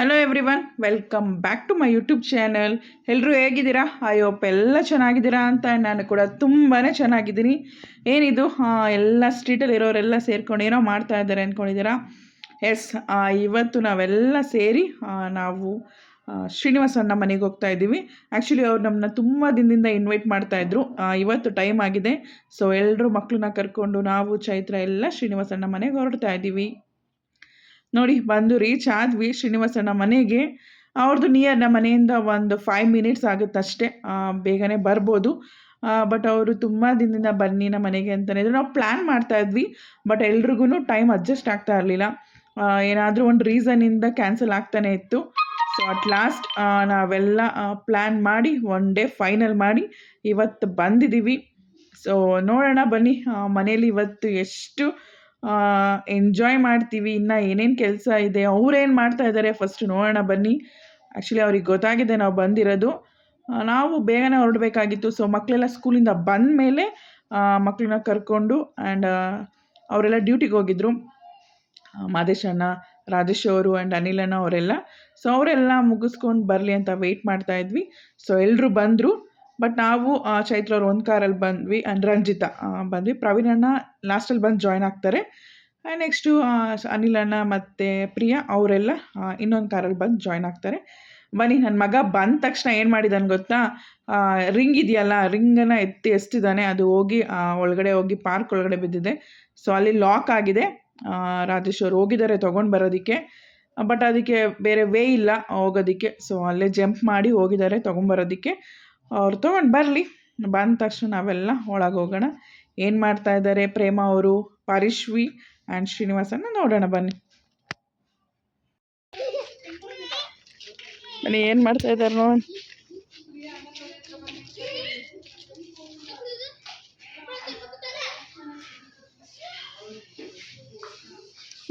Hello everyone welcome back to my YouTube channel ಎಲ್ಲರೂ ಹೇಗಿದ್ದೀರಾ hope ಎಲ್ಲ ಚೆನ್ನಾಗಿದ್ದೀರಾ ಅಂತ ನಾನು ಕೂಡ ತುಂಬಾ ಚೆನ್ನಾಗಿದ್ದೀನಿ. ಏನಿದು? ಎಲ್ಲ ಸ್ಟ್ರೀಟಲ್ಲಿ ಇರೋರೆಲ್ಲ ಸೇರ್ಕೊಂಡು ಏನೋ ಮಾಡ್ತಾ ಇದ್ದಾರೆ ಅಂದ್ಕೊಂಡಿದ್ದೀರಾ? ಎಸ್ ಇವತ್ತು ನಾವೆಲ್ಲ ಸೇರಿ ನಾವು ಶ್ರೀನಿವಾಸಣ್ಣ ಮನೆಗೆ ಹೋಗ್ತಾ ಇದ್ದೀವಿ. ಆ್ಯಕ್ಚುಲಿ ಅವ್ರು ನಮ್ಮನ್ನ ತುಂಬ ದಿನದಿಂದ ಇನ್ವೈಟ್ ಮಾಡ್ತಾಯಿದ್ರು ಇವತ್ತು ಟೈಮ್ ಆಗಿದೆ. ಸೊ ಎಲ್ಲರೂ ಮಕ್ಕಳನ್ನ ಕರ್ಕೊಂಡು ನಾವು, ಚೈತ್ರ ಎಲ್ಲ ಶ್ರೀನಿವಾಸ ಅಣ್ಣ ಮನೆಗೆ ಹೊರಡ್ತಾ ಇದ್ದೀವಿ. ನೋಡಿ ಬಂದು ರೀಚ್ ಆದ್ವಿ ಶ್ರೀನಿವಾಸಣ್ಣ ಮನೆಗೆ. ಅವ್ರದ್ದು ನಿಯರ್ ನಮ್ಮ ಮನೆಯಿಂದ ಒಂದು ಫೈವ್ ಮಿನಿಟ್ಸ್ ಆಗುತ್ತಷ್ಟೇ. ಆ, ಬೇಗನೆ ಬರ್ಬೋದು. ಬಟ್ ಅವರು ತುಂಬ ದಿನದಿಂದ ಬನ್ನಿ ನಮ್ಮ ಮನೆಗೆ ಅಂತಲೇ ಇದ್ರು. ನಾವು ಪ್ಲ್ಯಾನ್ ಮಾಡ್ತಾ ಇದ್ವಿ ಬಟ್ ಎಲ್ರಿಗೂ ಟೈಮ್ ಅಡ್ಜಸ್ಟ್ ಆಗ್ತಾ ಇರಲಿಲ್ಲ. ಏನಾದರೂ ಒಂದು ರೀಸನಿಂದ ಕ್ಯಾನ್ಸಲ್ ಆಗ್ತಾನೆ ಇತ್ತು. ಸೊ ಅಟ್ ಲಾಸ್ಟ್ ನಾವೆಲ್ಲ ಪ್ಲ್ಯಾನ್ ಮಾಡಿ ಒನ್ ಡೇ ಫೈನಲ್ ಮಾಡಿ ಇವತ್ತು ಬಂದಿದ್ದೀವಿ ಸೊ ನೋಡೋಣ ಬನ್ನಿ ಮನೇಲಿ ಇವತ್ತು ಎಷ್ಟು ಎಂಜಾಯ್ ಮಾಡ್ತೀವಿ. ಇನ್ನು ಏನೇನು ಕೆಲಸ ಇದೆ, ಅವ್ರೇನು ಮಾಡ್ತಾ ಇದ್ದಾರೆ ಫಸ್ಟ್ ನೋಡೋಣ ಬನ್ನಿ. ಆ್ಯಕ್ಚುಲಿ ಅವ್ರಿಗೆ ಗೊತ್ತಾಗಿದೆ ನಾವು ಬಂದಿರೋದು. ನಾವು ಬೇಗನೆ ಹೊರಡಬೇಕಾಗಿತ್ತು. ಸೊ ಮಕ್ಕಳೆಲ್ಲ ಸ್ಕೂಲಿಂದ ಬಂದ ಮೇಲೆ ಮಕ್ಕಳನ್ನ ಕರ್ಕೊಂಡು ಆ್ಯಂಡ್ ಅವರೆಲ್ಲ ಡ್ಯೂಟಿಗೆ ಹೋಗಿದ್ರು. ಮಾದೇಶ್ ಅಣ್ಣ ರಾಜೇಶ್ ಅವರು ಆ್ಯಂಡ್ ಅನಿಲ್ ಅಣ್ಣ ಅವರೆಲ್ಲ. ಸೊ ಅವರೆಲ್ಲ ಮುಗಿಸ್ಕೊಂಡು ಬರಲಿ ಅಂತ ವೆಯ್ಟ್ ಮಾಡ್ತಾ ಇದ್ವಿ. ಸೊ ಎಲ್ಲರೂ ಬಂದರು. ಬಟ್ ನಾವು ಚೈತ್ರ ಅವರು ಒಂದು ಕಾರಲ್ಲಿ ಬಂದ್ವಿ ಆ್ಯಂಡ್ ರಂಜಿತಾ ಬಂದ್ವಿ. ಪ್ರವೀಣ್ ಅಣ್ಣ ಲಾಸ್ಟಲ್ಲಿ ಬಂದು ಜಾಯ್ನ್ ಆಗ್ತಾರೆ. ಆ್ಯಂಡ್ ನೆಕ್ಸ್ಟು ಅನಿಲ್ ಅಣ್ಣ ಮತ್ತು ಪ್ರಿಯಾ ಅವರೆಲ್ಲ ಇನ್ನೊಂದು ಕಾರಲ್ಲಿ ಬಂದು ಜಾಯ್ನ್ ಆಗ್ತಾರೆ. ಬನ್ನಿ ನನ್ನ ಮಗ ಬಂದ ತಕ್ಷಣ ಏನು ಮಾಡಿದ್ದಾನೆ ಗೊತ್ತಾ? ರಿಂಗ್ ಇದೆಯಲ್ಲ ರಿಂಗನ್ನು ಎತ್ತಿ ಎಸ್ತಿದ್ದಾನೆ ಅದು ಹೋಗಿ ಒಳಗಡೆ ಹೋಗಿ ಪಾರ್ಕ್ ಒಳಗಡೆ ಬಿದ್ದಿದೆ. ಸೊ ಅಲ್ಲಿ ಲಾಕ್ ಆಗಿದೆ. ರಾಜೇಶ್ ಅವರು ಹೋಗಿದ್ದಾರೆ ತೊಗೊಂಡು ಬರೋದಕ್ಕೆ. ಬಟ್ ಅದಕ್ಕೆ ಬೇರೆ ವೇ ಇಲ್ಲ ಹೋಗೋದಕ್ಕೆ. ಸೊ ಅಲ್ಲೇ ಜಂಪ್ ಮಾಡಿ ಹೋಗಿದ್ದಾರೆ ತೊಗೊಂಬರೋದಕ್ಕೆ ಅವ್ರು ತೊಗೊಂಡು ಬರಲಿ. ಬಂದ ತಕ್ಷಣ ನಾವೆಲ್ಲ ಒಳಗೆ ಹೋಗೋಣ. ಏನು ಮಾಡ್ತಾ ಇದ್ದಾರೆ ಪ್ರೇಮ ಅವರು? ಪರಿಶ್ವಿ ಆ್ಯಂಡ್ ಶ್ರೀನಿವಾಸನ ನೋಡೋಣ ಬನ್ನಿ. ಬನ್ನಿ, ಏನು ಮಾಡ್ತಾ ಇದ್ದಾರೆ ನೋಡಿ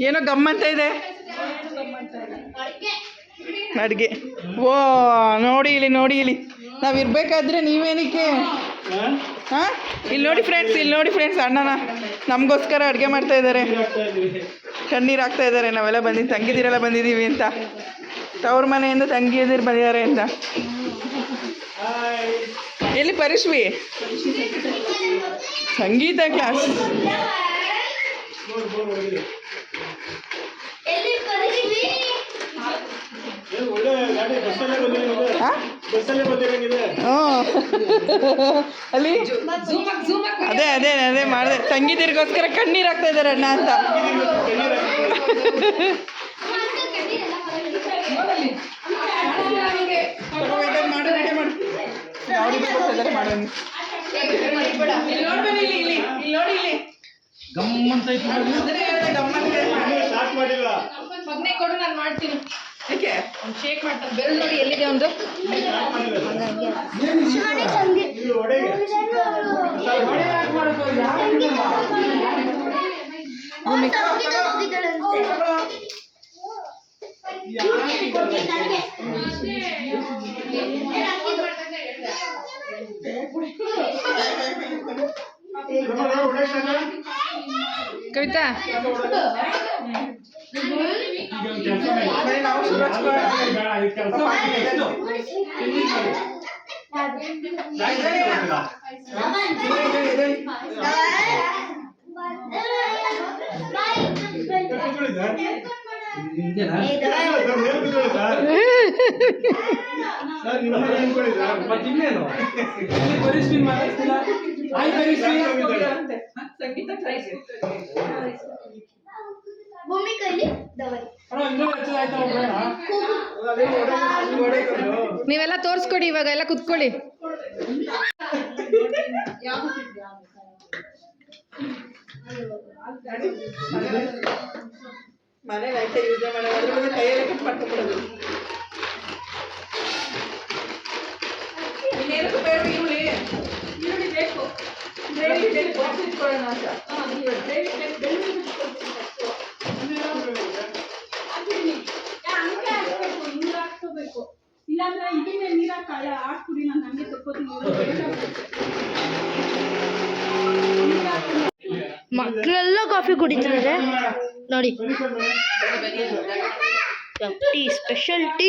ಏನೋ ಗಮ್ಮಂತ ಇದೆ? ಅಡುಗೆ. ಓ, ನೋಡಿ ಇಲ್ಲಿ ನೋಡಿ ಇಲ್ಲಿ. ನಾವು ಇರ್ಬೇಕಾದ್ರೆ ನೀವೇನಕ್ಕೆ? ಹಾಂ? ಇಲ್ಲಿ ನೋಡಿ ಫ್ರೆಂಡ್ಸ್ ಇಲ್ಲಿ ನೋಡಿ ಫ್ರೆಂಡ್ಸ್ ಅಣ್ಣನ. ನಮಗೋಸ್ಕರ ಅಡುಗೆ ಮಾಡ್ತಾ ಇದ್ದಾರೆ ಕಣ್ಣೀರು ಹಾಕ್ತಾ ಇದ್ದಾರೆ ನಾವೆಲ್ಲ ಬಂದಿದ್ದು ತಂಗಿದಿರೆಲ್ಲ ಬಂದಿದ್ದೀವಿ ಅಂತ. ತವ್ರ ಮನೆಯಿಂದ ತಂಗಿಯದಿರು ಬಂದಿದ್ದಾರೆ ಅಂತ. ಎಲ್ಲಿ ಪರಿಶ್ವಿ? ಸಂಗೀತ ಕ್ಲಾಸ್ ಎಲ್ಲಿ ಪರಿಸ್ಥಿತಿ ಹಾಂ ಹ್ಞೂ ಅಲ್ಲಿ ಅದೇ ಅದೇ ಅದೇ ಮಾಡಿದೆ. ತಂಗಿದಿರ್ಗೋಸ್ಕರ ಕಣ್ಣೀರು ಹಾಕ್ತಾ ಇದ್ದಾರೆ ಅಣ್ಣ ಅಂತ. ಗಮ್ಮಂತ ನೋಡ್ಬನ್ನಿ ಇಲ್ಲಿ ಇಲ್ಲಿ ಇಲ್ಲಿ ನೋಡಿ ಇಲ್ಲಿ ಅದನ್ನೇ ಹೇಳ್ದೆ ಗಮ್ಮತ್ಗೆ ಮಗನೇ ಕೊಡು ನಾನು ಮಾಡ್ತೀನಿ. ಏಕೆ ಒಂದು ಶೇಕ್ ಮಾಡ್ತಾನೆ ಬೆರಳು ನೋಡಿ ಎಲ್ಲಿದೆ ಒಂದು? ಕವಿತಾ ಸರ್ ನಿಮ್ಮ. ಪರಿಸ್ಥಿತಿ ಇದೆ, ಇದೆ. ಸಂಗೀತ ನೀವೆಲ್ಲ ತೋರಿಸ್ಕೊಡಿ ಇವಾಗ ಎಲ್ಲ ಕುತ್ಕೊಳ್ಳಿ. ಮನೇಲಿ ಐತೆ ಯೂಸ್ ಮಾಡೋದು ಅದ್ರ ಕೈಯಲ್ಲೇ ಕಟ್ ಮಾಡ್ಕೊಂಡ್ಬಿಡೋದು ಬೇಡ ಈರುಳ್ಳಿ ಈರುಳ್ಳಿ ಬೇಕು ಗ್ರೇವಿ ಬೇಕು ಬಾಕ್ಸ್ ಇಟ್ಕೊಳ್ಳೋಣ ಅಂತ ಇಲ್ಲಾಂದ್ರೆ ಇದನ್ನ ನೀರು ಹಾಕಿ ಹಾಕ್ಬಿಡಿ ನಾನು ಹಂಗೆ ತಕ್ಕೋತೀನಿ ಮಕ್ಕಳೆಲ್ಲ ಕಾಫಿ ಕುಡಿತಾರೆ ನೋಡಿ ಟೀ ಸ್ಪೆಷಲ್ ಟೀ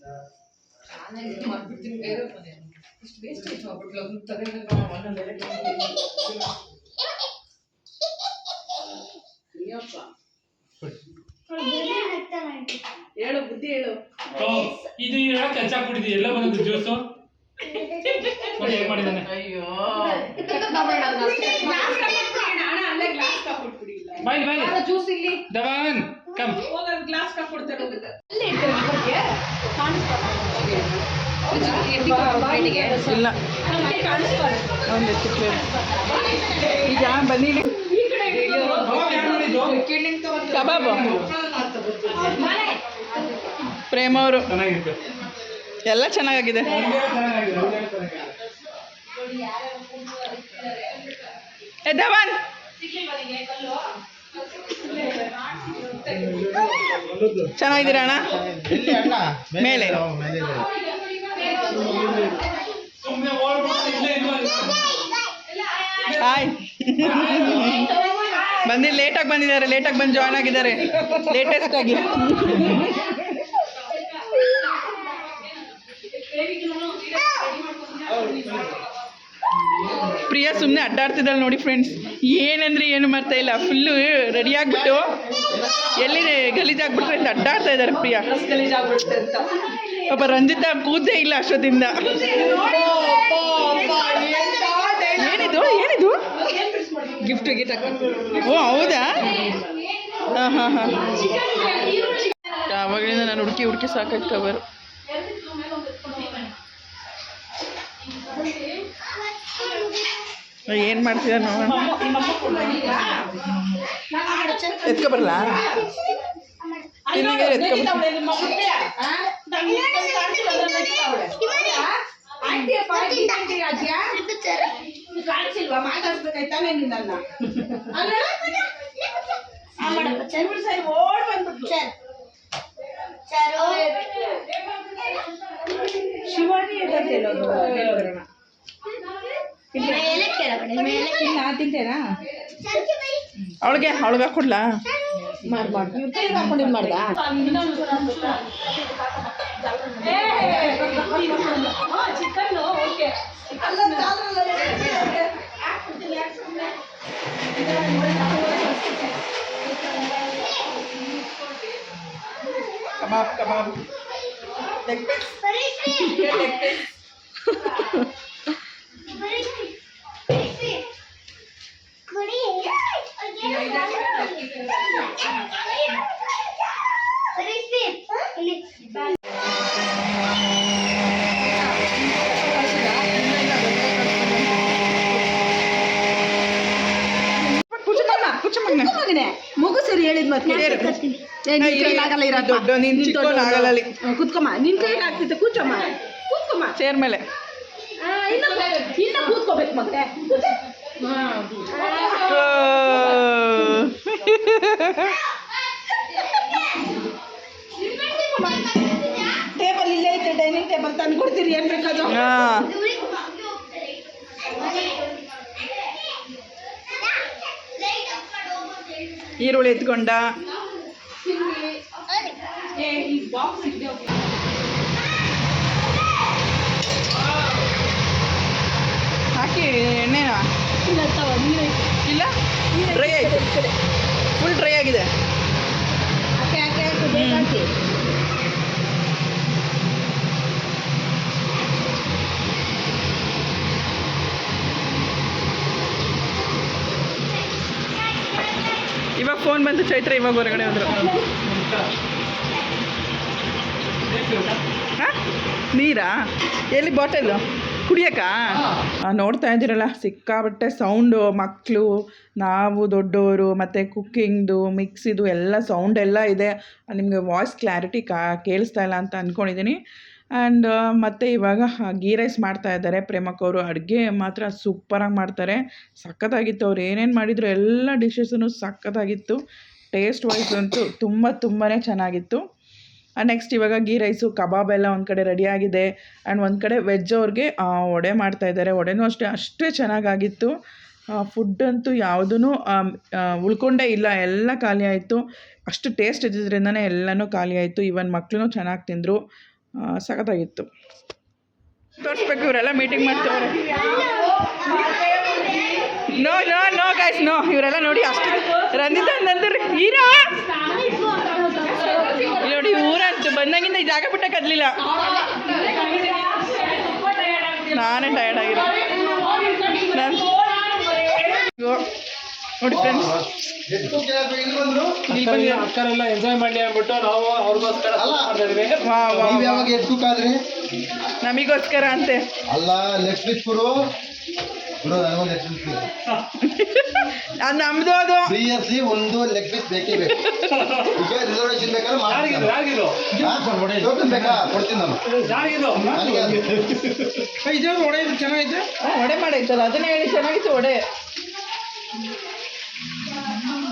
ಬಾ ಸಾಕು ಅಂದೆ ನಾನು ಹೇಳು ಬುದ್ಧಿ ಹೇಳು. ಇದು ಯಾಕೆ ಕಚ್ಚಾ ಕುಡಿದಿ ಎಲ್ಲ ಬಂದದ್ದು ಜ್ಯೂಸು? ನೋಡಿ ಹೇಗೆ ಮಾಡಿದ್ದಾನೆ? ಅಯ್ಯೋ. ಅಲ್ಲೇ ಬಾಯ್ ಬಾಯ್ ಜ್ಯೂಸ್ ಇಲ್ಲಿ. ದವಾನ್ ಕಮ್ ಗ್ಲಾಸ್ ಕಾಕೊಡ್ತಾರೆ ಇಲ್ಲ. ಈಗ ಬನ್ನಿ ಕಬಾಬು. ಪ್ರೇಮ ಅವರು. ಎಲ್ಲ ಚೆನ್ನಾಗಿದೆ ಧವನ್ ಚೆನ್ನಾಗಿದ್ದೀರಾ ಅಣ್ಣ? ಮೇಲೆ ಸುಮ್ಮನೆ ಓಡ್ಬಿಟ್ಟು ಇಲ್ಲೇ ಇಲ್ವಾ ಹಾಯ್. ಬಂದಿ ಲೇಟಾಗಿ ಬಂದಿದ್ದಾರೆ ಲೇಟಾಗಿ ಬಂದು ಜಾಯ್ನ್ ಆಗಿದ್ದಾರೆ. ಲೇಟೆಸ್ಟ್ ಆಗಿ. ಪ್ರಿಯಾ ಸುಮ್ಮನೆ ಅಡ್ಡಾಡ್ತಿದ್ದಾಳೆ ನೋಡಿ ಫ್ರೆಂಡ್ಸ್ ಏನಂದ್ರೆ ಏನು ಮಾಡ್ತಾ ಇಲ್ಲ ಫುಲ್ಲು ರೆಡಿ ಆಗಿಬಿಟ್ಟು ಎಲ್ಲಿ ಗಲೀಜಾಗ್ಬಿಟ್ರೆ ಅಂತ ಅಡ್ಡಾಡ್ತಾ ಇದ್ದಾರೆ ಪ್ರಿಯಾ. ಪಾಪ ರಂಜಿತಾ ಕೂದೇ ಇಲ್ಲ ಅಷ್ಟೊತ್ತಿಂದ. ಏನಿದು ಏನಿದು? ಗಿಫ್ಟ್ ಗಿಫ್ಟ್ ಓ, ಹೌದಾ? ಹಾಂ ಹಾಂ ಹಾಂ. ಯಾವಾಗಲಿಂದ ನಾನು ಹುಡುಕಿ ಹುಡುಕಿ ಸಾಕಾಯ್ತು ಕವರು ಏನು ಮಾಡ್ತೀರ ನೋಡೋಣ ಎತ್ಕೊ ಬರಲ್ಲ ತಿನ್ನಿಗೆ ಎತ್ಕೊ ಕಾಣಿಸಿಲ್ವಾ ಮಾತಾಡ್ಸ್ಬೇಕಾಯ್ತಾನೆ ನಿನ್ನನ್ನ ಅಲ್ಲ ಸರಿ ಓಡ್ ಸರ್ ಶಿವಾನಿ ಎದತ್ತೇನೋದು ತಿಂತೇನಾ? ಅವಳಿಗೆ ಅವಳಿಗೆ ಕೊಡ್ಲಾ chicken okay. Kebab kebab. Leg piece leg piece ಕೂಚಮಣ್ಣ ಕೂಚಮಣ್ಣ ಮಗನೇ ಮಗು ಸರಿ ಹೇಳಿದ್ ಮತ್ತೆ ಕುತ್ಕೊಮ್ಮ ನಿನ್ ಕೈ ಆಗ್ತೈತೆ ಕೂಚಮ್ಮ ಕೂತ್ಕೊಮ್ಮ ಚೇರ್ ಮೇಲೆ. ಇನ್ನ ಕೂತ್ಕೋಬೇಕು ಮತ್ತೆ. ಟೇಬಲ್ ಇಲ್ಲೇ ಐತೆ ಡೈನಿಂಗ್ ಟೇಬಲ್ ತಂದು ಕೊಡ್ತೀರಿ ಏನ್ ಬೇಕಾದ್ರು. ಹಾಂ. ಈರುಳ್ಳಿ ಎತ್ಕೊಂಡ. ಹಾಕಿ ಎಣ್ಣೆನ? ಇಲ್ಲ ಡ್ರೈ ಆಯ್ತು. ಫುಲ್ ಡ್ರೈ ಆಗಿದೆ. ಇವಾಗ ಫೋನ್ ಬಂತು ಚೈತ್ರ ಇವಾಗ ಹೊರಗಡೆ ಹೋದ್ರು. ಹಾಂ? ನೀರಾ? ಎಲ್ಲಿ ಬಾಟಲು ಕುಡಿಯಕ್ಕ? ನೋಡ್ತಾ ಇದ್ದೀರಲ್ಲ ಸಿಕ್ಕಾಬಟ್ಟೆ ಸೌಂಡು ಮಕ್ಕಳು ನಾವು ದೊಡ್ಡವರು ಮತ್ತು ಕುಕ್ಕಿಂಗ್ದು ಮಿಕ್ಸಿದು ಎಲ್ಲ ಸೌಂಡ್ ಎಲ್ಲ ಇದೆ. ನಿಮಗೆ ವಾಯ್ಸ್ ಕ್ಲಾರಿಟಿ ಕಾ ಕೇಳಿಸ್ತಾ ಇಲ್ಲ ಅಂತ ಅಂದ್ಕೊಂಡಿದ್ದೀನಿ ಆ್ಯಂಡ್ ಮತ್ತು ಇವಾಗ ಗೀ ರೈಸ್ ಮಾಡ್ತಾ ಇದ್ದಾರೆ. ಪ್ರೇಮಕ್ ಅವರು ಅಡುಗೆ ಮಾತ್ರ ಸೂಪರಾಗಿ ಮಾಡ್ತಾರೆ. ಸಖತ್ತಾಗಿತ್ತು ಅವ್ರು. ಏನೇನು ಮಾಡಿದ್ರು ಎಲ್ಲ ಡಿಶಸ್ಸೂ ಸಖತ್ತಾಗಿತ್ತು. ಟೇಸ್ಟ್ ವೈಸ್ ಅಂತೂ ತುಂಬ ತುಂಬಾ ಚೆನ್ನಾಗಿತ್ತು. ನೆಕ್ಸ್ಟ್ ಇವಾಗ ಗೀ ರೈಸು ಕಬಾಬ್ ಎಲ್ಲ ಒಂದು ಕಡೆ ರೆಡಿಯಾಗಿದೆ ಆ್ಯಂಡ್ ಒಂದು ಕಡೆ ವೆಜ್ ಅವ್ರಿಗೆ ವಡೆ ಮಾಡ್ತಾ ಇದ್ದಾರೆ. ವಡೆನೂ ಅಷ್ಟೇ ಅಷ್ಟೇ ಚೆನ್ನಾಗಾಗಿತ್ತು. ಫುಡ್ ಅಂತೂ ಯಾವುದೂ ಉಳ್ಕೊಂಡೇ ಇಲ್ಲ. ಎಲ್ಲ ಖಾಲಿ ಆಯಿತು. ಅಷ್ಟು ಟೇಸ್ಟ್ ಇದ್ದಿದ್ದರಿಂದನೇ ಎಲ್ಲನೂ ಖಾಲಿ ಆಯಿತು. ಇವನ್ ಮಕ್ಕಳು ಚೆನ್ನಾಗಿ ತಿಂದರು. ಸಖತ್ತಾಗಿತ್ತು. ತೋರಿಸ್ಬೇಕು, ಇವರೆಲ್ಲ ಮೀಟಿಂಗ್ ಮಾಡ್ತಾರೆ no no no guys no ಇವರೆಲ್ಲ ನೋಡಿ ಅಷ್ಟು ರಂಜಿತ ನಂದಿ ಹೀರಾ ಇಲ್ಲಿ ನೋಡಿ ಊರಂತೂ ಬಂದಾಗಿಂದ ಈ ಜಾಗ ಬಿಟ್ಟ ಕದ್ಲಿಲ್ಲ. ನಾನೇ ಟಯರ್ಡ್ ಆಗಿರೋ ನಮಿಗೋಸ್ಕರ ನೋಡಿ ಫ್ರೆಂಡ್ಸ್ ಅಕ್ಕರೆಲ್ಲ ಎಂಜಾಯ್ ಮಾಡಲಿ ಅಂದ್ಬಿಟ್ಟು ನಾವು ಅವ್ರಿಗೋಸ್ಕರ ಯಾವಾಗ ಎದ್ದು ನಮಗೋಸ್ಕರ ಅಂತೆ. ಅಲ್ಲ ಲೆಗ್ ನಮ್ದು ಅದು. ಒಂದು ಲೆಗ್ ಪೀಸ್ ಬೇಕೇ ಬೇಕು. ಈಗ ರಿಸರ್ವೇಶನ್ ಬೇಕಾದ್ರೆ ಯಾರಿಗಿದು ಯಾರಿಗಿದು ಮಾಡ್ತೀನಿ ಟೋಕನ್ ಬೇಕಾ? ಕೊಡ್ತೀನಿ ನಾನು. ಯಾರಿಗಿದು ನನಗೆ ಅದು. ಇದು ಒಡೆ ಇದು ವಡೆ ಮಾಡೈತಲ್ಲ ಅದನ್ನೇ ಹೇಳಿ ಚೆನ್ನಾಗಿತ್ತು ವಡೆ.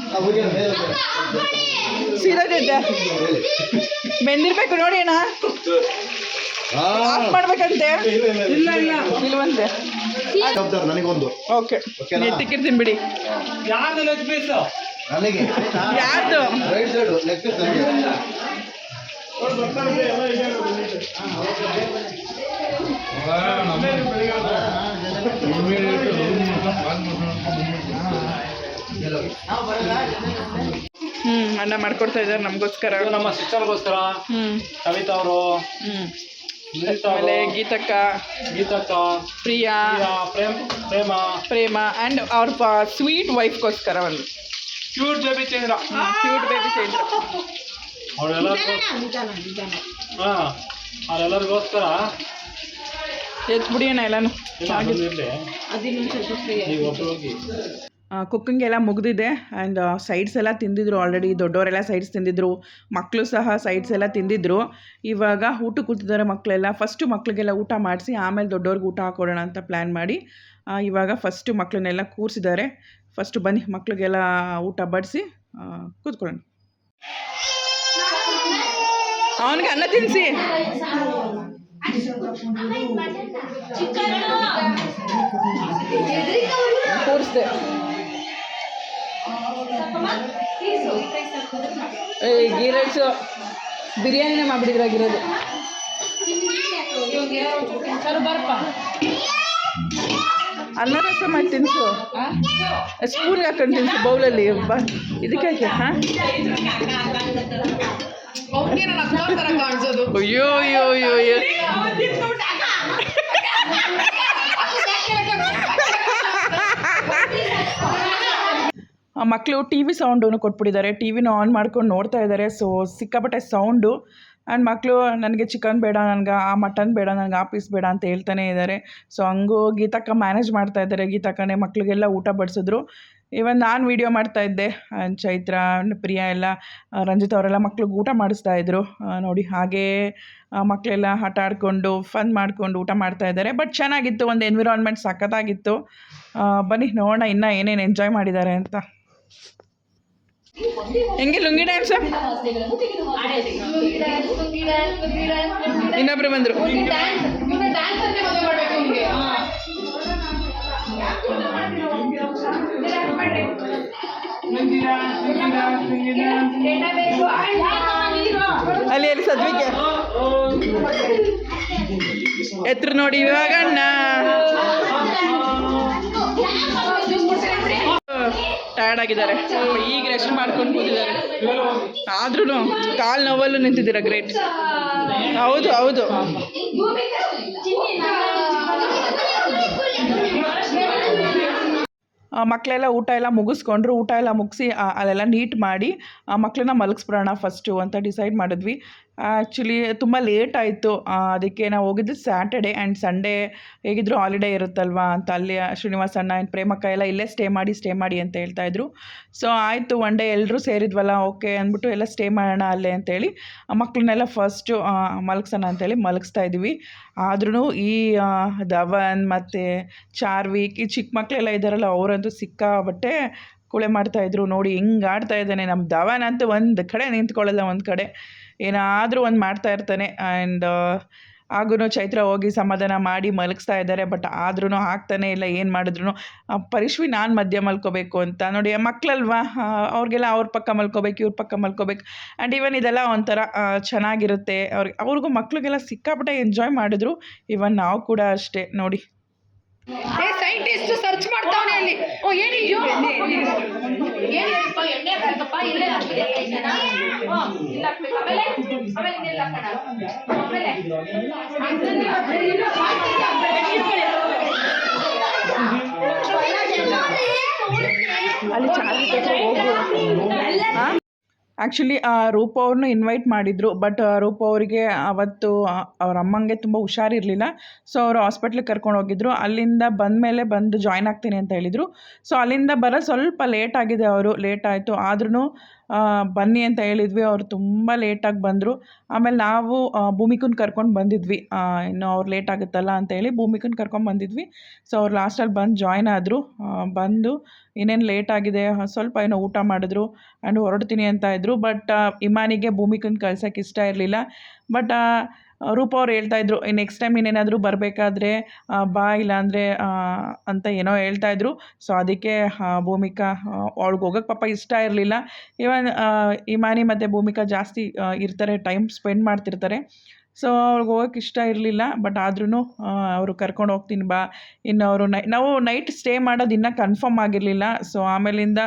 ಆ, ಮೇಲೆ ಹೇಳಿ ಬೆಂದಿರ್ಬೇಕು ನೋಡಿ ಅಣ್ಣ. ಆ, ಆಫ್ ಮಾಡ್ಬೇಕಂತೆ. ಇಲ್ಲ ಇಲ್ಲ. ಇಲ್ವಂತೆ. ಜವಾಬ್ದಾರಿ ನನಗೊಂದು. ಓಕೆ ಓಕೆನಾ? ತಿಕ್ಕಿರ್ತೀನಿ ಬಿಡಿ ಯಾರ್ದು ಲೆಗ್ ಪೀಸ್ ನನಗೆ? ಯಾರ್ದು? ರೈಟ್ ಸೈಡ್ ಲೆಗ್ ಪೀಸ್ ನನಗೆ. ಹ್ಮ್ ಅಣ್ಣ ಮಾಡ್ಕೊಡ್ತಾ ಇದ್ದಾರೆ ನಮಗೋಸ್ಕರ. ನಮ್ಮ ಸಿಸ್ಟರ್ಗೋಸ್ಕರ ಹ್ಮ್. ಕವಿತಾ ಅವರು. ವಿನಿತಾ ಆಮೇಲೆ ಅವರು ಗೀತಕ್ಕ ಗೀತಕ್ಕ ಪ್ರಿಯಾ ಪ್ರಿಯಾ, ಪ್ರೇಮ್ ಪ್ರೇಮ ಪ್ರೇಮ ಆ್ಯಂಡ್ ಅವ್ರ ಪ ಸ್ವೀಟ್ ವೈಫ್ಗೋಸ್ಕರ ಒಂದು cute baby Chandra cute baby Chaitra ಅವರೆಲ್ಲರಿಗೂ ಹಾಂ ಅವರೆಲ್ಲರಿಗೋಸ್ಕರ ಎತ್ಬಿಡಿ ಅಣ್ಣ ಎಲ್ಲನೂ ಇಲ್ಲ ಅದೊಂದು ಇರ್ಲಿ ನೀವು ಒಬ್ರು ಹೋಗಿ ಕುಕ್ಕಿಂಗ್ ಎಲ್ಲ ಮುಗಿದಿದೆ ಆ್ಯಂಡ್ ಸೈಡ್ಸ್ ಎಲ್ಲ ತಿಂದಿದ್ರು ಆಲ್ರೆಡಿ ದೊಡ್ಡವರೆಲ್ಲ ಸೈಡ್ಸ್ ತಿಂದಿದ್ರು ಮಕ್ಕಳು ಸಹ ಸೈಡ್ಸ್ ಎಲ್ಲ ತಿಂದಿದ್ರು. ಇವಾಗ ಊಟ ಕೂತಿದ್ದಾರೆ ಮಕ್ಕಳೆಲ್ಲ ಫಸ್ಟು ಮಕ್ಕಳಿಗೆಲ್ಲ ಊಟ ಮಾಡಿಸಿ, ಆಮೇಲೆ ದೊಡ್ಡವ್ರಿಗೆ ಊಟ ಹಾಕೊಡೋಣ ಅಂತ ಪ್ಲ್ಯಾನ್ ಮಾಡಿ ಇವಾಗ ಫಸ್ಟು ಮಕ್ಕಳನ್ನೆಲ್ಲ ಕೂರಿಸಿದ್ದಾರೆ. ಫಸ್ಟು ಬನ್ನಿ ಮಕ್ಕಳಿಗೆಲ್ಲ ಊಟ ಬಡಿಸಿ ಕೂತ್ಕೊಳ್ಳೋಣ. ಅವನಿಗೆ ಅನ್ನ ತಿನ್ನಿಸಿ ಕೂರಿಸ್ದೆ. ಏ ಗೀ ರೈಸು ಬಿರಿಯಾನಿನೇ ಮಾಡಿಬಿಟ್ಟಿದ್ರಾಗಿರೋದು ಅನ್ನ ರಸ ಮಾಡಿ ತಿನ್ಸು. ಸ್ಪೂನ್ಗೆ ಹಾಕೊಂಡು ತಿನ್ಸು ಬೌಲಲ್ಲಿ. ಬಾ ಇದಕ್ಕೆ ಹಾಕಿ ಹಾಂ? ಅಯ್ಯೋ ಅಯ್ಯೋ ಅಯ್ಯೋ ಮಕ್ಕಳು ಟಿ ವಿ ಸೌಂಡನ್ನು ಕೊಟ್ಬಿಟ್ಟಿದ್ದಾರೆ. ಟಿ ವಿನ ಆನ್ ಮಾಡ್ಕೊಂಡು ನೋಡ್ತಾ ಇದ್ದಾರೆ. ಸೊ ಸಿಕ್ಕಾಪಟ್ಟೆ ಸೌಂಡು ಆ್ಯಂಡ್ ಮಕ್ಕಳು ನನಗೆ ಚಿಕನ್ ಬೇಡ, ನನಗೆ ಆ ಮಟನ್ ಬೇಡ, ನನಗೆ ಆ ಪೀಸ್ ಬೇಡ ಅಂತ ಹೇಳ್ತಾನೆ ಇದ್ದಾರೆ. ಸೊ ಹಂಗೂ ಗೀತಕ್ಕ ಮ್ಯಾನೇಜ್ ಮಾಡ್ತಾ ಇದ್ದಾರೆ. ಗೀತಕ್ಕನೇ ಮಕ್ಕಳಿಗೆಲ್ಲ ಊಟ ಬಡಿಸಿದ್ರು. ಇವನ್ ನಾನು ವೀಡಿಯೋ ಮಾಡ್ತಾ ಇದ್ದೆ. ಆ್ಯಂಡ್ ಚೈತ್ರ, ಪ್ರಿಯಾ ಎಲ್ಲ ರಂಜಿತ್ ಅವರೆಲ್ಲ ಮಕ್ಳಿಗೆ ಊಟ ಮಾಡಿಸ್ತಾ ಇದ್ರು. ನೋಡಿ, ಹಾಗೇ ಮಕ್ಕಳೆಲ್ಲ ಆಟ ಆಡಿಕೊಂಡು ಫನ್ ಮಾಡಿಕೊಂಡು ಊಟ ಮಾಡ್ತಾ ಇದ್ದಾರೆ. ಬಟ್ ಚೆನ್ನಾಗಿತ್ತು. ಒಂದು ಎನ್ವಿರಾನ್ಮೆಂಟ್ ಸಖತ್ತಾಗಿತ್ತು. ಬನ್ನಿ, ನೋಡೋಣ ಇನ್ನೂ ಏನೇನು ಎಂಜಾಯ್ ಮಾಡಿದ್ದಾರೆ ಅಂತ. ಹೆಂಗೆ ಲುಂಗಿ ಡ್ಯಾನ್ಸ್ ಇನ್ನೊಬ್ರು ಬಂದರು. ಅಲ್ಲಿ ಅಲ್ಲಿ ಸದ್ವಿಕೆ. ಎತ್ರ ನೋಡಿ ಇವಾಗ ಟಯರ್ಡ್ ಆಗಿದ್ದಾರೆ. ಈಗ ರೆಸ್ಟ್ ಮಾಡ್ಕೊಂಡು ಕೂತಿದ್ದಾರೆ. ಆದ್ರೂ ಕಾಲು ನೋವಲ್ಲೂ ನಿಂತಿದ್ದೀರಾ ಗ್ರೇಟ್ ಹೌದು ಹೌದು. ಮಕ್ಕಳೆಲ್ಲ ಊಟ ಎಲ್ಲ ಮುಗಿಸ್ಕೊಂಡ್ರು. ಊಟ ಎಲ್ಲ ಮುಗಿಸಿ ಅಲ್ಲೆಲ್ಲ ನೀಟ್ ಮಾಡಿ, ಆ ಮಕ್ಕಳನ್ನ ಮಲಗಿಸ್ಬಿಡೋಣ ಫಸ್ಟು ಅಂತ ಡಿಸೈಡ್ ಮಾಡಿದ್ವಿ. ಆ್ಯಕ್ಚುಲಿ ತುಂಬ ಲೇಟ್ ಆಯಿತು. ಅದಕ್ಕೆ ನಾವು ಹೋಗಿದ್ದು ಸ್ಯಾಟರ್ಡೆ ಆ್ಯಂಡ್ ಸಂಡೇ ಹೇಗಿದ್ರು ಹಾಲಿಡೇ ಇರುತ್ತಲ್ವಾ ಅಂತ ಅಲ್ಲಿ ಶ್ರೀನಿವಾಸ ಅಣ್ಣ ಆ್ಯಂಡ್ ಪ್ರೇಮಕ್ಕ ಎಲ್ಲ ಇಲ್ಲೇ ಸ್ಟೇ ಮಾಡಿ ಸ್ಟೇ ಮಾಡಿ ಅಂತ ಹೇಳ್ತಾ ಇದ್ರು. ಸೊ ಆಯಿತು ಒನ್ ಡೇ ಎಲ್ಲರೂ ಸೇರಿದ್ವಲ್ಲ ಓಕೆ ಅಂದ್ಬಿಟ್ಟು ಎಲ್ಲ ಸ್ಟೇ ಮಾಡೋಣ ಅಲ್ಲೇ ಅಂತೇಳಿ ಮಕ್ಕಳನ್ನೆಲ್ಲ ಫಸ್ಟು ಮಲಗ್ಸೋಣ ಅಂತೇಳಿ ಮಲಗಿಸ್ತಾ ಇದ್ವಿ ಆದ್ರೂ ಈ ಧವನ್ ಮತ್ತು ಚಾರ್ವಿಕ್ ಈ ಚಿಕ್ಕ ಮಕ್ಕಳೆಲ್ಲ ಇದ್ದಾರಲ್ಲ ಅವರಂತೂ ಸಿಕ್ಕಾಬಟ್ಟೆ ಕೂಳೆ ಮಾಡ್ತಾಯಿದ್ರು ನೋಡಿ ಹಿಂಗೆ ಆಡ್ತಾ ಇದ್ದಾನೆ ನಮ್ಮ ಧವನ್ ಅಂತೂ ಒಂದು ಕಡೆ ನಿಂತ್ಕೊಳ್ಳಲ್ಲ ಒಂದು ಕಡೆ. ಏನಾದರೂ ಒಂದು ಮಾಡ್ತಾ ಇರ್ತಾನೆ. ಆ್ಯಂಡ್ ಆಗೂ ಚೈತ್ರ ಹೋಗಿ ಸಮಾಧಾನ ಮಾಡಿ ಮಲಗಿಸ್ತಾ ಇದ್ದಾರೆ. ಬಟ್ ಆದ್ರೂ ಆಗ್ತಾನೆ ಇಲ್ಲ. ಏನು ಮಾಡಿದ್ರು ಪರಿಶ್ವಿ ನಾನು ಮಧ್ಯ ಮಲ್ಕೋಬೇಕು ಅಂತ. ನೋಡಿ ಮಕ್ಕಳಲ್ವಾ ಅವ್ರಿಗೆಲ್ಲ ಅವ್ರ ಪಕ್ಕ ಮಲ್ಕೋಬೇಕು, ಇವ್ರ ಪಕ್ಕ ಮಲ್ಕೋಬೇಕು. ಆ್ಯಂಡ್ ಈವನ್ ಇದೆಲ್ಲ ಒಂಥರ ಚೆನ್ನಾಗಿರುತ್ತೆ. ಅವ್ರಿಗೆ ಅವ್ರಿಗೂ ಮಕ್ಳಿಗೆಲ್ಲ ಸಿಕ್ಕಾಪಟ್ಟೆ ಎಂಜಾಯ್ ಮಾಡಿದ್ರು. ಈವನ್ ನಾವು ಕೂಡ ಅಷ್ಟೇ. ನೋಡಿ. ಏ ಸೈಂಟಿಸ್ಟ್ ಸರ್ಚ್ ಮಾಡ್ತಾವನೆ ಅಲ್ಲಿ ಓ ಏನಿದು? ಹೇಳ್ತಪ್ಪ ಎಣ್ಣೆ ಹಾಕಪ್ಪ ಇಲ್ಲೇ ಹಾಕ್ಬಿಡಿ. ಇದನ್ನ. ಹ್ಮ್, ಇಲ್ಲಿ ಆಮೇಲೆ? ಆಮೇಲೆ ಇನ್ನೆಲ್ಲ ಹಾಕೋಣ. ಆಮೇಲೆ? ಅಲ್ಲಿ ಚೆನ್ನಾಗಿತ್ತು ಹೋಗು ಆ್ಯಕ್ಚುಲಿ ರೂಪ ಅವ್ರನ್ನ ಇನ್ವೈಟ್ ಮಾಡಿದರು ಬಟ್ ರೂಪ ಅವರಿಗೆ ಅವತ್ತು ಅವ್ರ ಅಮ್ಮಂಗೆ ತುಂಬ ಹುಷಾರಿರಲಿಲ್ಲ. ಸೊ ಅವರು ಹಾಸ್ಪಿಟ್ಲಿಗೆ ಕರ್ಕೊಂಡು ಹೋಗಿದ್ರು. ಅಲ್ಲಿಂದ ಬಂದ ಮೇಲೆ ಬಂದು ಜಾಯ್ನ್ ಆಗ್ತೀನಿ ಅಂತ ಹೇಳಿದರು. ಸೊ ಅಲ್ಲಿಂದ ಬರೋ ಸ್ವಲ್ಪ ಲೇಟ್ ಆಗಿದೆ ಅವರು. ಲೇಟ್ ಆಯಿತು. ಆದ್ರೂ ಬನ್ನಿ ಅಂತ ಹೇಳಿದ್ವಿ. ಅವ್ರು ತುಂಬ ಲೇಟಾಗಿ ಬಂದರು. ಆಮೇಲೆ ನಾವು ಭೂಮಿಕನ್ ಕರ್ಕೊಂಡು ಬಂದಿದ್ವಿ. ಇನ್ನು ಅವ್ರು ಲೇಟ್ ಆಗುತ್ತಲ್ಲ ಅಂತೇಳಿ ಭೂಮಿಕನ್ ಕರ್ಕೊಂಡು ಬಂದಿದ್ವಿ. ಸೊ ಅವ್ರು ಲಾಸ್ಟಲ್ಲಿ ಬಂದು ಜಾಯ್ನ್ ಆದರು. ಬಂದು ಇನ್ನೇನು ಲೇಟ್ ಆಗಿದೆ, ಸ್ವಲ್ಪ ಏನೋ ಊಟ ಮಾಡಿದ್ರು ಆ್ಯಂಡ್ ಹೊರಡ್ತೀನಿ ಅಂತ ಇದ್ದರು ಬಟ್ ಇಮಾನಿಗೆ ಭೂಮಿಕನ್ ಕಳ್ಸೋಕ್ಕೆ ಇಷ್ಟ ಇರಲಿಲ್ಲ. ಬಟ್ ರೂಪ ಅವ್ರು ಹೇಳ್ತಾಯಿದ್ರು ನೆಕ್ಸ್ಟ್ ಟೈಮ್ ಇನ್ನೇನಾದರೂ ಬರಬೇಕಾದ್ರೆ ಬಾ, ಇಲ್ಲಾಂದರೆ ಅಂತ ಏನೋ ಹೇಳ್ತಾ ಇದ್ರು. ಸೊ ಅದಕ್ಕೆ ಭೂಮಿಕಾ ಅವಳಿಗೆ ಹೋಗೋಕ್ಕೆ ಪಾಪ ಇಷ್ಟ ಇರಲಿಲ್ಲ. ಇವನ್ ಇಮಾನಿ ಮತ್ತು ಭೂಮಿಕಾ ಜಾಸ್ತಿ ಇರ್ತಾರೆ ಟೈಮ್ ಸ್ಪೆಂಡ್ ಮಾಡ್ತಿರ್ತಾರೆ. ಸೊ ಅವ್ರಿಗೆ ಹೋಗೋಕೆ ಇಷ್ಟ ಇರಲಿಲ್ಲ ಬಟ್ ಆದ್ರೂ ಅವರು ಕರ್ಕೊಂಡು ಹೋಗ್ತೀನಿ ಬಾ. ಇನ್ನು ಅವರು ನೈ, ನಾವು ನೈಟ್ ಸ್ಟೇ ಮಾಡೋದು ಇನ್ನೂ ಕನ್ಫರ್ಮ್ ಆಗಿರಲಿಲ್ಲ. ಸೊ ಆಮೇಲಿಂದ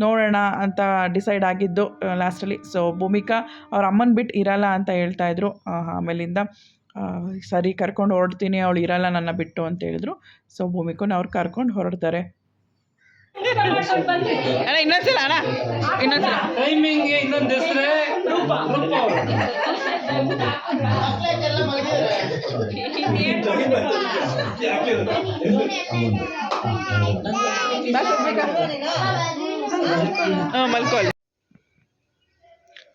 ನೋಡೋಣ ಅಂತ ಡಿಸೈಡ್ ಆಗಿದ್ದು ಲಾಸ್ಟಲ್ಲಿ ಸೊ ಭೂಮಿಕಾ ಅವ್ರ ಅಮ್ಮನ ಬಿಟ್ಟು ಇರಲ್ಲ ಅಂತ ಹೇಳ್ತಾಯಿದ್ರು ಆಮೇಲಿಂದ ಆ, ಸರಿ ಕರ್ಕೊಂಡು ಹೊರಡ್ತೀನಿ ಅವಳು ಇರಲ್ಲ ನನ್ನ ಬಿಟ್ಟು ಅಂತ ಹೇಳಿದ್ರು. ಸೊ ಭೂಮಿಕನ ಅವ್ರು ಕರ್ಕೊಂಡು ಹೊರಡ್ತಾರೆ. ಅಣ್ಣ ಇನ್ನೊಂದ್ಸಲ ಅಣ್ಣ. ಇನ್ನೊಂದ್ಸಲ. ಟೈಮಿಂಗ್ಗೆ ಇನ್ನೊಂದು ಹೆಸರೇ ರೂಪ. ರೂಪ ಅವರು. ಮಲ್ಕೊಳ್ಳಿ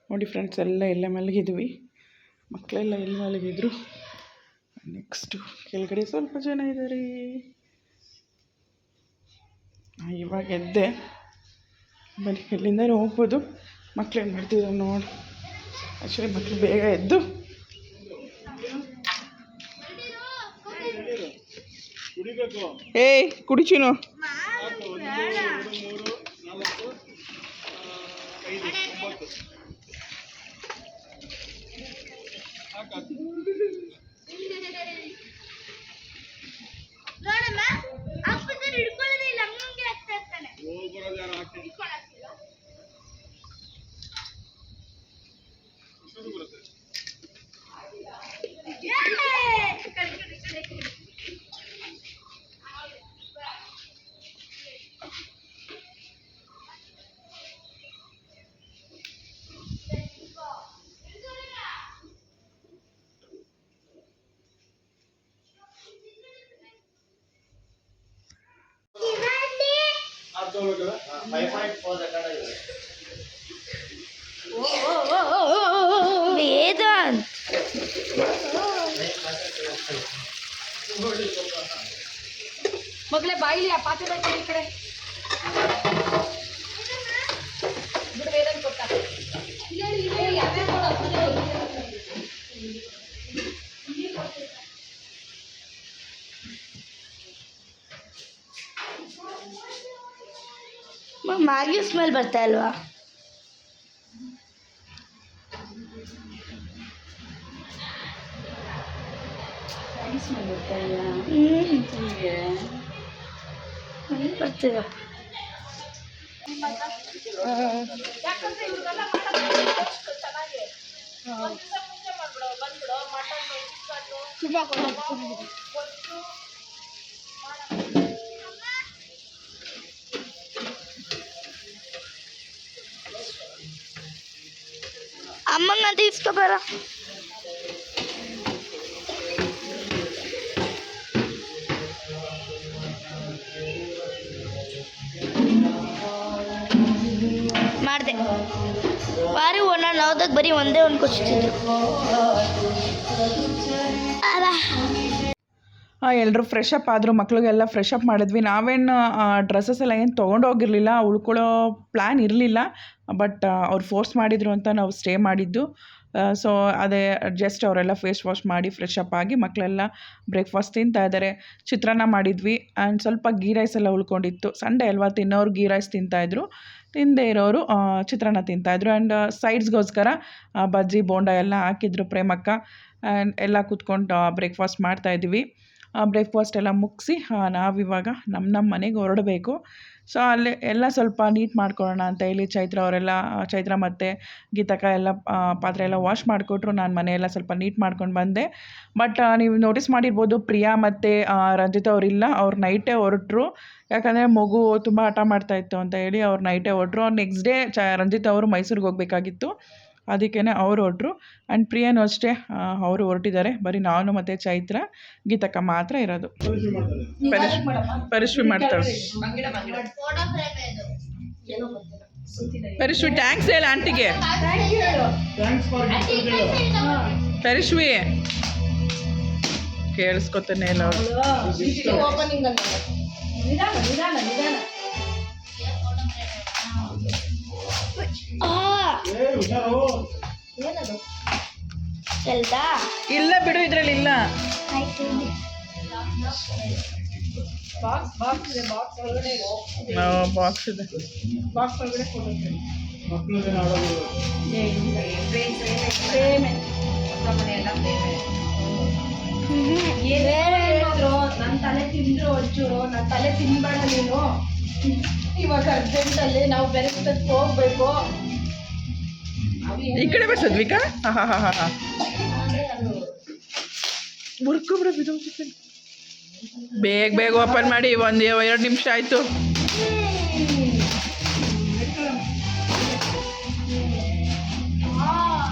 ನೋಡಿ ಫ್ರೆಂಡ್ಸ್ ಎಲ್ಲ ಎಲ್ಲ ಮಲಗಿದ್ವಿ. ಮಕ್ಕಳೆಲ್ಲ ಎಲ್ಲಿ ಮಲಗಿದ್ರು? ನೆಕ್ಸ್ಟು ಕೆಳಗಡೆ ಸ್ವಲ್ಪ ಜನ ಇದ್ದಾರೆ. ಇವಾಗ ಎದ್ದೆ. ಬನ್ನಿ ಎಲ್ಲಿಂದ ಹೋಗ್ಬೋದು. ಮಕ್ಳು ಏನು ಮಾಡ್ತಿದ್ರು ನೋಡಿ. ಆ್ಯಕ್ಚುಲಿ ಮಕ್ಕಳು ಬೇಗ ಎದ್ದು. ಏಯ್, ಕುಡಿಚೀನು. শুরু করে ಬಾಯಿಲಿ ಆ ಪಾತ್ರೆ ಬೇಕು ಈ ಮ್ಯಾಗಿ ಸ್ಮೆಲ್ ಬರ್ತಾ ಇಲ್ವಾ ಹ್ಮ್ ಅಮ್ಮನ తీసుకోపోరా ಮಾಡಿದೆ. ಬಾರಿ ಒಂದೊಂದು ಹೋದಾಗ ಬರೀ ಒಂದೇ ಒಂದು ಕೊಚ್ತಿದ್ರು ಎಲ್ಲರೂ ಫ್ರೆಶ್ ಅಪ್ ಆದರು, ಮಕ್ಳಿಗೆಲ್ಲ ಫ್ರೆಶ್ ಅಪ್ ಮಾಡಿದ್ವಿ. ನಾವೇನು ಡ್ರೆಸ್ಸಸ್ ಎಲ್ಲ ಏನು ತೊಗೊಂಡೋಗಿರಲಿಲ್ಲ ಉಳ್ಕೊಳ್ಳೋ ಪ್ಲ್ಯಾನ್ ಇರಲಿಲ್ಲ. ಬಟ್ ಅವ್ರು ಫೋರ್ಸ್ ಮಾಡಿದರು ಅಂತ ನಾವು ಸ್ಟೇ ಮಾಡಿದ್ದು. ಸೊ ಅದೇ ಜಸ್ಟ್ ಅವರೆಲ್ಲ ಫೇಸ್ ವಾಶ್ ಮಾಡಿ ಫ್ರೆಶ್ ಅಪ್ ಆಗಿ ಮಕ್ಕಳೆಲ್ಲ ಬ್ರೇಕ್ಫಾಸ್ಟ್ ತಿಂತಾ ಇದ್ದಾರೆ ಚಿತ್ರಾನ್ನ ಮಾಡಿದ್ವಿ. ಆ್ಯಂಡ್ ಸ್ವಲ್ಪ ಗೀ ರೈಸ್ ಎಲ್ಲ ಉಳ್ಕೊಂಡಿತ್ತು. ಸಂಡೇ ಅಲ್ವಾ ತಿನ್ನೋರು ಗೀ ರೈಸ್ ತಿಂತಾಯಿದ್ರು ತಿಂದೇ ಇರೋರು ಚಿತ್ರಾನ್ನ ತಿಂತಾಯಿದ್ರು ಆ್ಯಂಡ್ ಸೈಡ್ಸ್ಗೋಸ್ಕರ ಬಜ್ಜಿ ಬೋಂಡ ಎಲ್ಲ ಹಾಕಿದ್ರು ಪ್ರೇಮಕ್ಕ. ಆ್ಯಂಡ್ ಎಲ್ಲ ಕೂತ್ಕೊಂಡು ಬ್ರೇಕ್ಫಾಸ್ಟ್ ಮಾಡ್ತಾಯಿದ್ವಿ ಬ್ರೇಕ್ಫಾಸ್ಟ್ ಎಲ್ಲ ಮುಗಿಸಿ ನಾವಿವಾಗ ನಮ್ಮ ನಮ್ಮ ಮನೆಗೆ ಹೊರಡಬೇಕು. ಸೊ ಅಲ್ಲಿ ಎಲ್ಲ ಸ್ವಲ್ಪ ನೀಟ್ ಮಾಡ್ಕೊಳ್ಳೋಣ ಅಂತ ಹೇಳಿ ಚೈತ್ರ ಅವರೆಲ್ಲ ಚೈತ್ರ ಮತ್ತು ಗೀತಕ ಎಲ್ಲ ಪಾತ್ರೆ ಎಲ್ಲ ವಾಶ್ ಮಾಡಿಕೊಟ್ರು. ನಾನು ಮನೆಯೆಲ್ಲ ಸ್ವಲ್ಪ ನೀಟ್ ಮಾಡ್ಕೊಂಡು ಬಂದೆ. ಬಟ್ ನೀವು ನೋಟಿಸ್ ಮಾಡಿರ್ಬೋದು, ಪ್ರಿಯಾ ಮತ್ತು ರಂಜಿತ ಅವರಿಲ್ಲ, ಅವ್ರು ನೈಟೇ ಹೊರಟ್ರು. ಯಾಕಂದರೆ ಮಗು ತುಂಬ ಹಠ ಮಾಡ್ತಾಯಿತ್ತು ಅಂತ ಹೇಳಿ ಅವ್ರು ನೈಟೇ ಹೊರಟ್ರು. ಅವ್ರು ನೆಕ್ಸ್ಟ್ ಡೇ ಚ, ರಂಜಿತ ಅವರು ಮೈಸೂರಿಗೆ ಹೋಗಬೇಕಾಗಿತ್ತು. ಅದಕ್ಕೇ ಅವ್ರು ಹೊರಟ್ರು ಆ್ಯಂಡ್ ಪ್ರಿಯಾನು ಅಷ್ಟೇ ಅವರು ಹೊರಟಿದ್ದಾರೆ. ಬರೀ ನಾನು ಮತ್ತು ಚೈತ್ರ, ಗೀತಕ್ಕ ಮಾತ್ರ ಇರೋದು. ಪರಿಶ್ ಪರಿಶ್ವಿ ಮಾಡ್ತಾಳೆ. ಪರಿಶ್ವಿ ಟ್ಯಾಂಕ್ಸ್ ಹೇಳ ಆಂಟಿಗೆ. ಪರಿಶ್ವಿ. ಕೇಳಿಸ್ಕೊತಾನೆ ಇಲ್ಲ ಅವ್ರು ಏನದು? ಎಲ್ದಾ? ಇಲ್ಲ ಬಿಡು ಇದ್ರಲ್ಲಿ ಇಲ್ಲ. ಬಾಕ್ಸ್ ಬಾಕ್ಸ್ ಇದೆ ಬಾಕ್ಸ್ ಒಳಗಡೆ ಇದೆ. ಬಾಕ್ಸ್ ಇದೆ. ಬಾಕ್ಸ್ ಒಳಗಡೆ ಫೋಟೋ ನನ್ನ ತಲೆ ತಿಂದ್ರು ಒಂಚೂರು ನನ್ನ ತಲೆ ತಿನ್ಬೇಡ ನೀನು. ಇವಾಗ ಅರ್ಜೆಂಟಲ್ಲಿ ನಾವು ಬೆರೆಸ್ಬೇಕು ಹೋಗ್ಬೇಕು. ಈ ಕಡೆ ಬಾ ಸದ್ವಿಕಾ ಹಾಂ ಹಾಂ ಹಾಂ ಹಾಂ. ಮುರ್ಕೊಬ್ರೆ ಬಿದ್ದೋಗ್ಬಿಟ್ಟೆ ಬೇಗ ಬೇಗ ಓಪನ್ ಮಾಡಿ ಒಂದು ಎರಡು ನಿಮಿಷ ಆಯಿತು.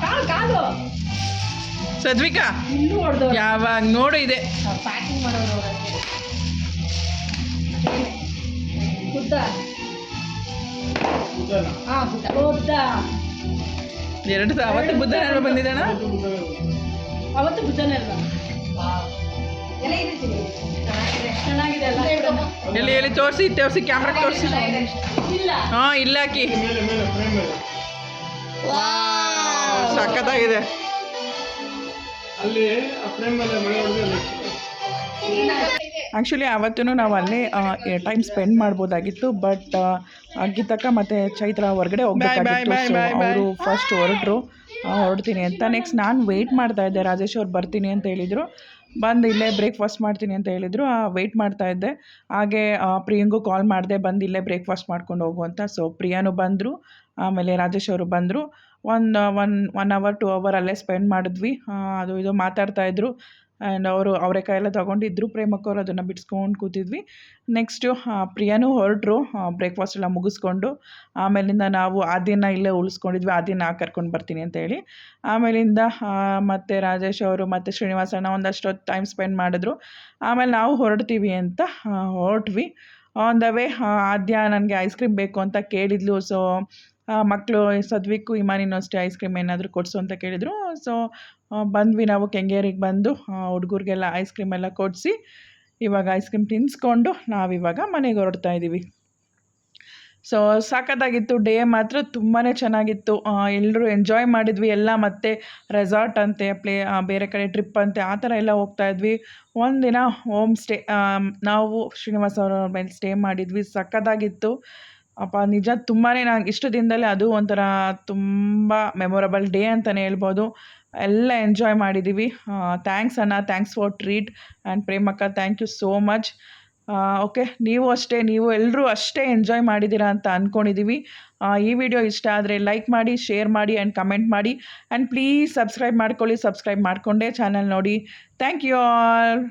ಕಾಲು ಕಾಲು. ಸದ್ವಿಕಾ ಯಾವಾಗ ನೋಡು ಇದೆ. ಬುದ್ಧ ಹಾ ಬುದ್ಧ ಬುದ್ಧ ಎರಡು ಅವತ್ತು ಬುದ್ಧ ನೆನಪು ಬಂದಿದ್ದಾನ ಅವತ್ತು ಬುದ್ಧನೇ ಅಲ್ವಾ ಎಲ್ಲಿ ಎಲ್ಲಿ ತೋರಿಸಿ ತೋರಿಸಿ ಕ್ಯಾಮ್ರಾ ತೋರಿಸಿ. ತೋರಿಸಿ ಇಲ್ಲಾಕಿ ಕ್ಯಾಮ್ರಾಗೆ ಆ್ಯಕ್ಚುಲಿ ಆವತ್ತೂ ನಾವು ಅಲ್ಲೇ ಟೈಮ್ ಸ್ಪೆಂಡ್ ಮಾಡ್ಬೋದಾಗಿತ್ತು ಬಟ್ ಗೀತಕ್ಕ ಮತ್ತು ಚೈತ್ರ ಹೊರಗಡೆ ಹೋಗ್ಬೇಕಾಗಿತ್ತು ಅವರು ಫಸ್ಟ್ ಹೊರಟರು ಹೊರಡ್ತೀನಿ ಅಂತ. ನೆಕ್ಸ್ಟ್ ನಾನು ವೆಯ್ಟ್ ಮಾಡ್ತಾ ಇದ್ದೆ ರಾಜೇಶ್ ಅವ್ರು ಬರ್ತೀನಿ ಅಂತ ಹೇಳಿದರು. ಬಂದು ಇಲ್ಲೇ ಬ್ರೇಕ್ಫಾಸ್ಟ್ ಮಾಡ್ತೀನಿ ಅಂತ ಹೇಳಿದರು ವೆಯ್ಟ್ ಮಾಡ್ತಾ ಇದ್ದೆ. ಹಾಗೆ ಪ್ರಿಯಂಗೂ ಕಾಲ್ ಮಾಡಿದೆ ಬಂದು ಇಲ್ಲೇ ಬ್ರೇಕ್ಫಾಸ್ಟ್ ಮಾಡ್ಕೊಂಡು ಹೋಗು ಅಂತ. ಸೊ ಪ್ರಿಯಾನು ಬಂದರು ಆಮೇಲೆ ರಾಜೇಶ್ ಅವರು ಬಂದರು. ಒಂದು one one hour two hour ಅಲ್ಲೇ ಸ್ಪೆಂಡ್ ಮಾಡಿದ್ವಿ. ಅದು ಇದು ಮಾತಾಡ್ತಾ ಮಾತಾಡ್ತಾಯಿದ್ರು ಆ್ಯಂಡ್ ಅವರು ಅವರೆಕಾಯಿ ಎಲ್ಲ ತೊಗೊಂಡಿದ್ರು. ಪ್ರೇಮಕ್ಕವ್ರು ಅದನ್ನು ಬಿಡಿಸ್ಕೊಂಡು ಕೂತಿದ್ವಿ. ನೆಕ್ಸ್ಟು ಪ್ರಿಯಾನೂ ಹೊರಟ್ರು. ಬ್ರೇಕ್ಫಾಸ್ಟ್ ಎಲ್ಲ ಮುಗಿಸ್ಕೊಂಡು. ಆಮೇಲಿಂದ ನಾವು ಆ ದಿನ ಇಲ್ಲೇ ಉಳಿಸ್ಕೊಂಡಿದ್ವಿ. ದಿನ ಕರ್ಕೊಂಡು ಬರ್ತೀನಿ ಅಂತ ಹೇಳಿ. ಆಮೇಲಿಂದ ಮತ್ತು ರಾಜೇಶ್ ಅವರು ಮತ್ತು ಶ್ರೀನಿವಾಸಣ್ಣ ಒಂದಷ್ಟು ಟೈಮ್ ಸ್ಪೆಂಡ್ ಮಾಡಿದ್ರು. ಆಮೇಲೆ ನಾವು ಹೊರಡ್ತೀವಿ ಅಂತ ಹೊರಟ್ವಿ. ಆನ್ ದ ವೇ ಆದ್ಯ ನನಗೆ ಐಸ್ ಕ್ರೀಮ್ ಬೇಕು ಅಂತ ಕೇಳಿದ್ಲು. ಸೊ ಮಕ್ಕಳು ಸದ್ವಿಕ್ಕು ಇಮಾನಿನೂ ಅಷ್ಟೇ ಐಸ್ ಕ್ರೀಮ್ ಏನಾದರೂ ಕೊಡಿಸು ಅಂತ ಕೇಳಿದರು. ಸೊ ಬಂದ್ವಿ ನಾವು ಕೆಂಗೇರಿಗೆ ಬಂದು ಹುಡುಗರಿಗೆಲ್ಲ ಐಸ್ ಕ್ರೀಮ್ ಎಲ್ಲ ಕೊಡಿಸಿ, ಇವಾಗ ಐಸ್ ಕ್ರೀಮ್ ತಿನ್ನಿಸ್ಕೊಂಡು ನಾವಿವಾಗ ಮನೆಗೆ ಹೊರಡ್ತಾ ಇದ್ದೀವಿ ಸೊ ಸಾಕತ್ತಾಗಿತ್ತು ಡೇ ಮಾತ್ರ ತುಂಬಾ ಚೆನ್ನಾಗಿತ್ತು. ಎಲ್ಲರೂ ಎಂಜಾಯ್ ಮಾಡಿದ್ವಿ, ಎಲ್ಲ ಮತ್ತೆ ರೆಸಾರ್ಟ್ ಅಂತೆ, ಪ್ಲೇ ಬೇರೆ ಕಡೆ ಟ್ರಿಪ್ ಅಂತೆ, ಆ ಥರ ಎಲ್ಲ ಹೋಗ್ತಾ ಇದ್ವಿ. ಒಂದಿನ ಹೋಮ್ ಸ್ಟೇ ನಾವು ಶ್ರೀನಿವಾಸ ಅವರ ಮೇಲೆ ಸ್ಟೇ ಮಾಡಿದ್ವಿ ಸಕ್ಕತ್ತಾಗಿತ್ತು ಅಪ್ಪ, ನಿಜ ತುಂಬಾ ನಂಗೆ ಇಷ್ಟು ದಿನದಲ್ಲೇ ಅದು ಒಂಥರ ತುಂಬ ಮೆಮೊರಬಲ್ ಡೇ ಅಂತಲೇ ಹೇಳ್ಬೋದು. ಎಲ್ಲ ಎಂಜಾಯ್ ಮಾಡಿದ್ದೀವಿ ಥ್ಯಾಂಕ್ಸ್ ಅಣ್ಣ thanks for treat and ಪ್ರೇಮಕ್ಕ thank you so much okay ನೀವು ಅಷ್ಟೇ, ನೀವು ಎಲ್ಲರೂ ಅಷ್ಟೇ ಎಂಜಾಯ್ ಮಾಡಿದ್ದೀರಾ ಅಂತ ಅಂದ್ಕೊಂಡಿದ್ದೀವಿ ಈ ವಿಡಿಯೋ ಇಷ್ಟ ಆದರೆ ಲೈಕ್ ಮಾಡಿ ಶೇರ್ ಮಾಡಿ ಆ್ಯಂಡ್ ಕಮೆಂಟ್ ಮಾಡಿ. ಆ್ಯಂಡ್ ಪ್ಲೀಸ್ ಸಬ್ಸ್ಕ್ರೈಬ್ ಮಾಡ್ಕೊಳ್ಳಿ ಸಬ್ಸ್ಕ್ರೈಬ್ ಮಾಡಿಕೊಂಡೇ ಚಾನಲ್ ನೋಡಿ. Thank you all